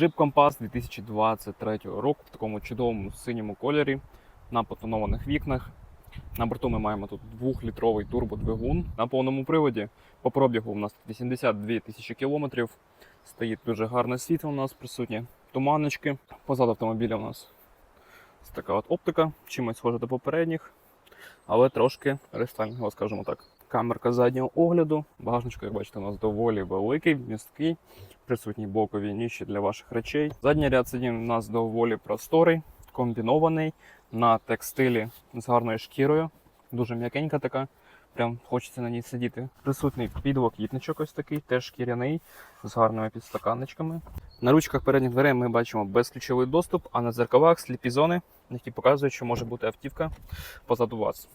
Jeep Compass 2023 року в такому чудовому синьому кольорі на потонованих вікнах. На борту ми маємо тут 2-літровий турбодвигун на повному приводі. По пробігу у нас 82 тисячі кілометрів. Стоїть дуже гарне світло у нас присутнє. Туманочки. Позаду автомобіля у нас така от оптика, чимось схожа до попередніх, але трошки рестайлінгова, скажімо так. Камерка заднього огляду. Багажничок, як бачите, у нас доволі великий, місткий. Присутні бокові ніші для ваших речей. Задній ряд сидінь у нас доволі просторий, комбінований на текстилі з гарною шкірою. Дуже м'якенька така. Прям хочеться на ній сидіти. Присутній підлокітничок ось такий, теж шкіряний, з гарними підстаканничками. На ручках передніх дверей ми бачимо безключовий доступ, а на дзеркалах сліпі зони, які показують, що може бути автівка позаду вас.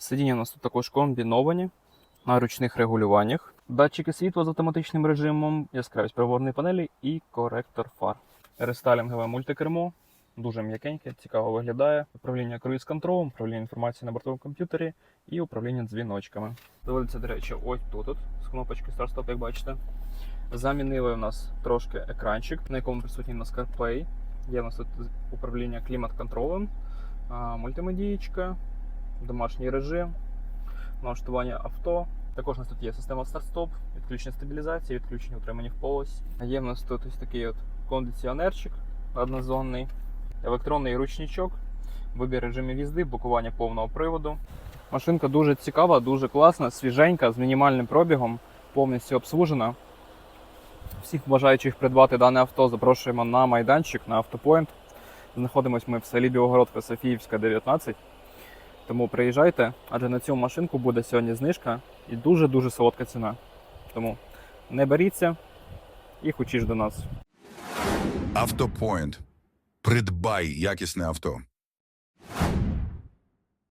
Сидіння у нас тут також комбіновані на ручних регулюваннях. Датчики світла з автоматичним режимом, яскравість приборної панелі і коректор фар. Рестайлінгове мультикермо, дуже м'якеньке, цікаво виглядає. Управління круїз-контролем, управління інформацією на бортовому комп'ютері і управління дзвіночками. Доводиться, до речі, ось тут, от, з кнопочки старт-стоп, як бачите. Замінили у нас трошки екранчик, на якому присутній у нас CarPlay. Є у нас тут управління клімат-контролем, а, мультимедієчка, домашній режим, налаштування авто. Також у нас тут є система старт-стоп, відключення стабілізації, відключення утримання в полосі. Є в нас тут ось такий от кондиціонерчик однозонний, електронний ручничок, вибір режимів їзди, блокування повного приводу. Машинка дуже цікава, дуже класна, свіженька, з мінімальним пробігом, повністю обслужена. Всіх бажаючих придбати дане авто запрошуємо на майданчик на автопоінт. Знаходимось ми в селі Білогородка Софіївська, 19. Тому приїжджайте, адже на цю машинку буде сьогодні знижка і дуже-дуже солодка ціна. Тому не беріться і хочеш до нас. Автопоінт. Придбай якісне авто.